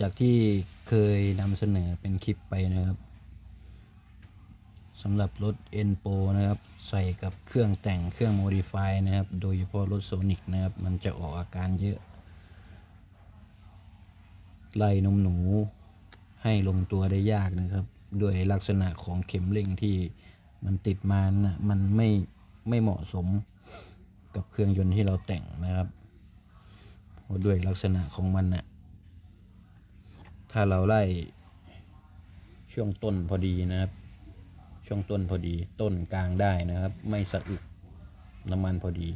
จากที่เคยนำเสนอเป็นคลิปไปนะครับสำหรับรถ n p o นะครับ ใส่กับเครื่องแต่งเครื่อง Modify นะครับ โดยเฉพาะรถโซนิกนะครับ มันจะออกอาการเยอะ ไล่นมหนูให้ลงตัวได้ยากนะครับ ด้วยลักษณะของเข็มเร่งที่มันติดมานะมันไม่ไม่เหมาะสมกับเครื่องยนต์ที่เราแต่งนะครับด้วยลักษณะของมันนะ่ะ ถ้าเราไล่ช่วงต้นพอดีนะครับ ช่วงต้นพอดีต้นกลางได้นะครับ ไม่สะอึกน้ำมันพอดี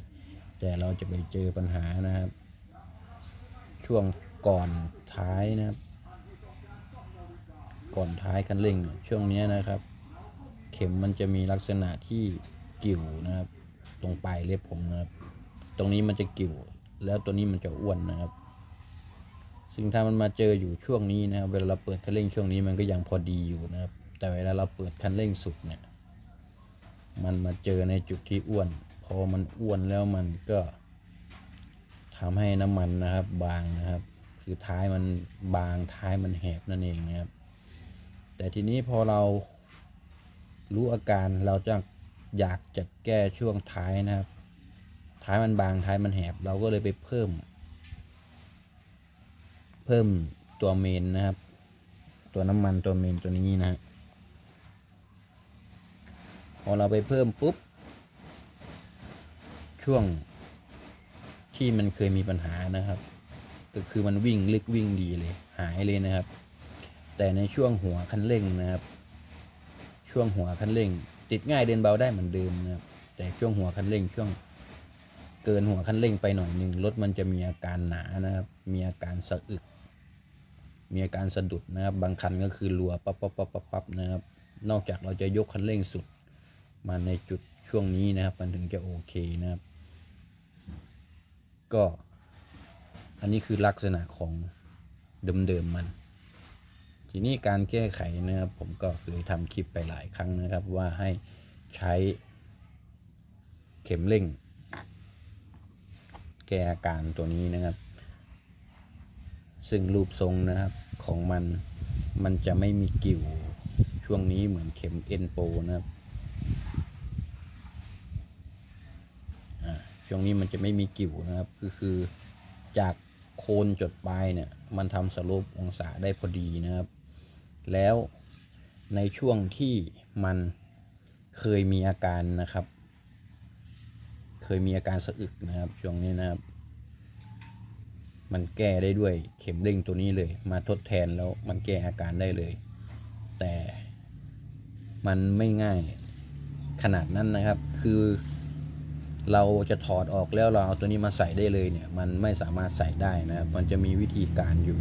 แต่เราจะไปเจอปัญหานะครับ ช่วงก่อนท้ายนะครับ ก่อนท้ายคันเร่งช่วงนี้นะครับ เข็มมันจะมีลักษณะที่กิ่วนะครับ ตรงปลายเล็บผมนะครับ ตรงนี้มันจะกิ่ว แล้วตัวนี้มันจะอ้วนนะครับ ซึ่งถ้ามันมาเจออยู่ช่วงนี้นะครับเวลาเราเปิดคันเร่งช่วงนี้มันก็ยังพอดีอยู่นะครับ แต่เวลาเราเปิดคันเร่งสุดเนี่ย มันมาเจอในจุดที่อ้วน พอมันอ้วนแล้วมันก็ทำให้น้ำมันนะครับ บางนะครับ คือท้ายมันบางท้ายมันแหบนั่นเองนะครับ แต่ทีนี้พอเรารู้อาการเราจะอยากจะแก้ช่วงท้ายนะครับ ท้ายมันบางท้ายมันแหบ เราก็เลยไปเพิ่ม พิ่มตัวเมนนะครับ ตัวน้ำมันตัวเมนตัวนี้นะฮะพอเราไปเพิ่มปุ๊บ ช่วงที่มันเคยมีปัญหานะครับ ก็คือมันวิ่งลึกวิ่งดีเลย หายเลยนะครับ แต่ในช่วงหัวคันเร่งนะครับ ช่วงหัวคันเร่ง ติดง่ายเดินเบาได้เหมือนเดิมนะครับ แต่ช่วงหัวคันเร่งช่วงเกินหัวคันเร่งไปหน่อยหนึ่งรถมันจะมีอาการหนานะครับ มีอาการสะอึก มีอาการสะดุดนะครับ บางคันก็คือรัวปั๊บปั๊บปั๊บปั๊บปั๊บนะครับ นอกจากเราจะยกคันเร่งสุด มาในจุดช่วงนี้นะครับ มันถึงจะโอเคนะครับ ก็ อันนี้คือลักษณะของเดิมๆมัน ทีนี้การแก้ไขนะครับ ผมก็เคยทำคลิปไปหลายครั้งนะครับ ว่าให้ใช้เข็มเร่ง แก้อาการตัวนี้นะครับ ซึ่งรูปทรงนะครับของมันมันจะไม่มีกิ่วช่วงนี้เหมือนเข็มเอ็นโปนะครับช่วงนี้มันจะไม่มีกิ่วนะครับคือคือจากโคนจดปลายเนี่ยมันทำสโลปองศาได้พอดีนะครับ แล้วในช่วงที่มันเคยมีอาการนะครับ เคยมีอาการสะอึกนะครับ ช่วงนี้นะครับ มันแก้ได้ด้วยเข็มเร่งตัวนี้เลย มาทดแทนแล้วมันแก้อาการได้เลย แต่มันไม่ง่ายขนาดนั้นนะครับ คือเราจะถอดออกแล้วเราเอาตัวนี้มาใส่ได้เลยเนี่ย มันไม่สามารถใส่ได้นะครับ มันจะมีวิธีการอยู่